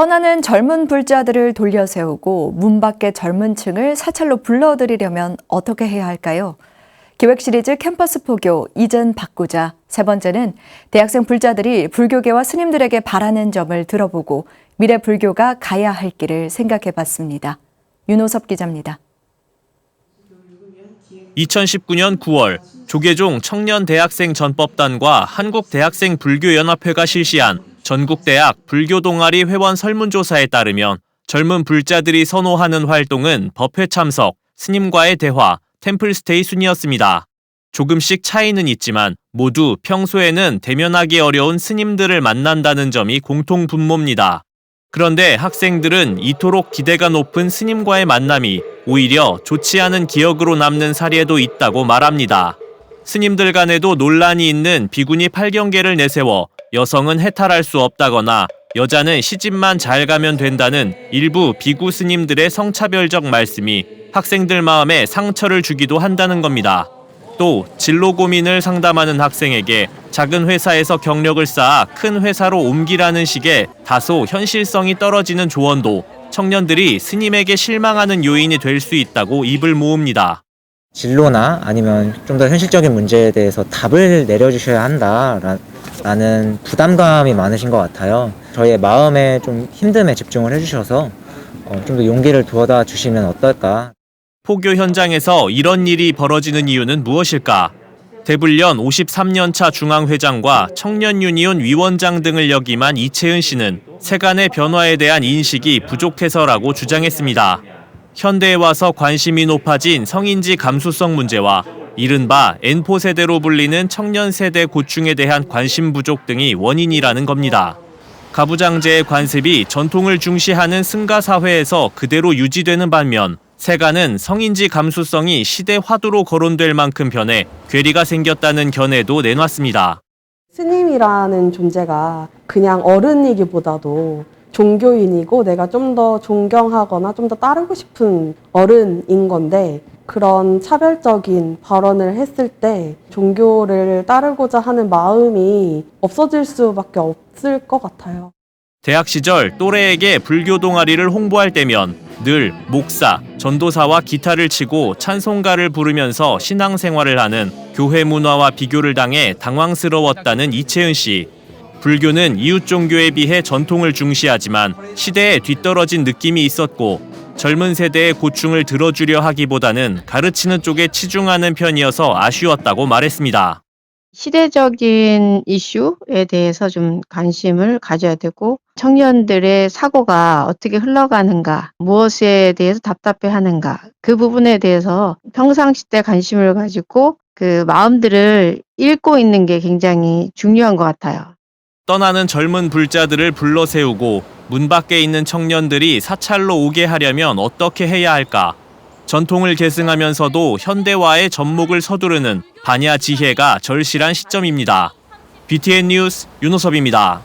떠나는 젊은 불자들을 돌려 세우고 문 밖의 젊은 층을 사찰로 불러들이려면 어떻게 해야 할까요? 기획 시리즈 캠퍼스 포교 이젠 바꾸자 세 번째는 대학생 불자들이 불교계와 스님들에게 바라는 점을 들어보고 미래 불교가 가야 할 길을 생각해 봤습니다. 윤호섭 기자입니다. 2019년 9월 조계종 청년대학생 전법단과 한국대학생 불교연합회가 실시한 전국대학 불교동아리 회원 설문조사에 따르면 젊은 불자들이 선호하는 활동은 법회 참석, 스님과의 대화, 템플스테이 순이었습니다. 조금씩 차이는 있지만 모두 평소에는 대면하기 어려운 스님들을 만난다는 점이 공통 분모입니다. 그런데 학생들은 이토록 기대가 높은 스님과의 만남이 오히려 좋지 않은 기억으로 남는 사례도 있다고 말합니다. 스님들 간에도 논란이 있는 비구니 8경계를 내세워 여성은 해탈할 수 없다거나 여자는 시집만 잘 가면 된다는 일부 비구 스님들의 성차별적 말씀이 학생들 마음에 상처를 주기도 한다는 겁니다. 또 진로 고민을 상담하는 학생에게 작은 회사에서 경력을 쌓아 큰 회사로 옮기라는 식의 다소 현실성이 떨어지는 조언도 청년들이 스님에게 실망하는 요인이 될 수 있다고 입을 모읍니다. 진로나 아니면 좀 더 현실적인 문제에 대해서 답을 내려주셔야 한다라는 부담감이 많으신 것 같아요. 저희의 마음에 좀 힘듦에 집중을 해주셔서 어, 좀 더 용기를 두어다 주시면 어떨까. 포교 현장에서 이런 일이 벌어지는 이유는 무엇일까? 대불련 53년차 중앙회장과 청년 유니온 위원장 등을 역임한 이채은 씨는 세간의 변화에 대한 인식이 부족해서라고 주장했습니다. 현대에 와서 관심이 높아진 성인지 감수성 문제와 이른바 N포 세대로 불리는 청년 세대 고충에 대한 관심 부족 등이 원인이라는 겁니다. 가부장제의 관습이 전통을 중시하는 승가 사회에서 그대로 유지되는 반면 세간은 성인지 감수성이 시대 화두로 거론될 만큼 변해 괴리가 생겼다는 견해도 내놨습니다. 스님이라는 존재가 그냥 어른이기보다도 종교인이고 내가 좀 더 존경하거나 좀 더 따르고 싶은 어른인 건데 그런 차별적인 발언을 했을 때 종교를 따르고자 하는 마음이 없어질 수밖에 없을 것 같아요. 대학 시절 또래에게 불교 동아리를 홍보할 때면 늘 목사, 전도사와 기타를 치고 찬송가를 부르면서 신앙생활을 하는 교회 문화와 비교를 당해 당황스러웠다는 이채은 씨. 불교는 이웃 종교에 비해 전통을 중시하지만 시대에 뒤떨어진 느낌이 있었고 젊은 세대의 고충을 들어주려 하기보다는 가르치는 쪽에 치중하는 편이어서 아쉬웠다고 말했습니다. 시대적인 이슈에 대해서 좀 관심을 가져야 되고 청년들의 사고가 어떻게 흘러가는가, 무엇에 대해서 답답해 하는가, 그 부분에 대해서 평상시 때 관심을 가지고 그 마음들을 읽고 있는 게 굉장히 중요한 것 같아요. 떠나는 젊은 불자들을 불러 세우고 문 밖에 있는 청년들이 사찰로 오게 하려면 어떻게 해야 할까? 전통을 계승하면서도 현대화의 접목을 서두르는 반야 지혜가 절실한 시점입니다. BTN 뉴스 윤호섭입니다.